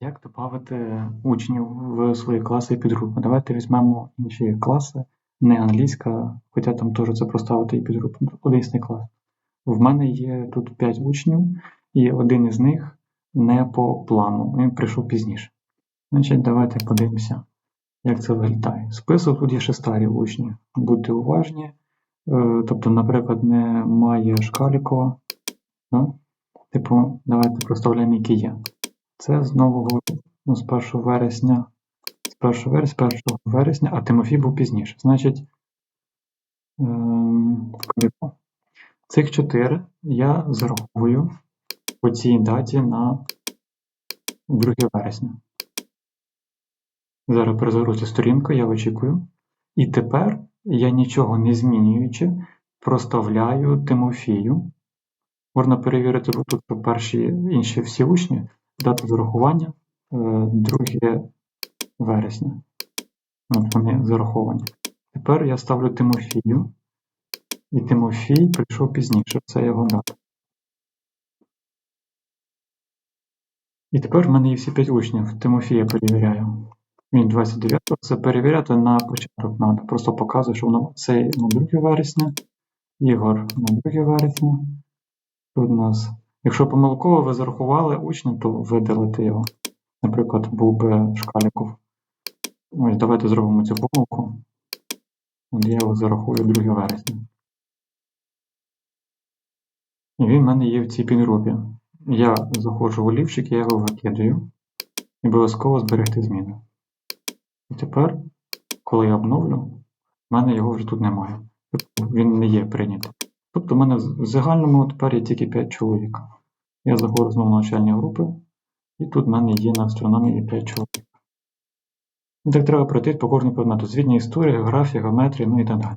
Як додати учнів в свої класи і підгрупи? Давайте візьмемо інші класи, не англійська, хоча там теж це проставити і підгрупу. Одинадцятий клас. В мене є тут 5 учнів, і один із них не по плану. Він прийшов пізніше. Значить, давайте подивимося, як це виглядає. Список тут є ще старі учні. Будьте уважні. Е, Тобто, наприклад, немає Шкалікова. Ну, Типу, давайте проставляємо, які є. Це з нового, ну, з 1 вересня, з 1 вересня, 1 вересня, а Тимофій був пізніше. Значить, ем, цих чотири я зараховую по цій даті на 2 вересня. Зараз перезагрузю сторінку, я очікую. І тепер я нічого не змінюючи, проставляю Тимофію. Можна перевірити тут, що перші інші всі учні, дата зарахування е, 2 вересня. От вони зараховані. Тепер я ставлю Тимофію, і Тимофій прийшов пізніше, це його дата. І тепер в мене є всі 5 учнів. Тимофія перевіряю. Він 29-го. Це перевіряти на початок треба. Просто показую, що воно це на 2 вересня, Ігор на 2 вересня. Тут у нас. Якщо помилково ви зарахували учня, то видалите його. Наприклад, був би Шкаліков. Ось, давайте зробимо цю помилку. От я його зарахую 2 вересня. І він в мене є в цій підгрупі. Я заходжу в олівчик, я його викидаю. І обов'язково зберегти зміни. І тепер, коли я обновлю, в мене його вже тут немає. Тобто він не є прийнятий. Тобто в мене в загальному тепер є тільки 5 чоловік. Я заходжу знову на навчальні групи, і тут в мене є на астрономії 5 чоловік. І так треба пройти по кожному предмету. Звідні історія, географія, геометрія, ну і так далі.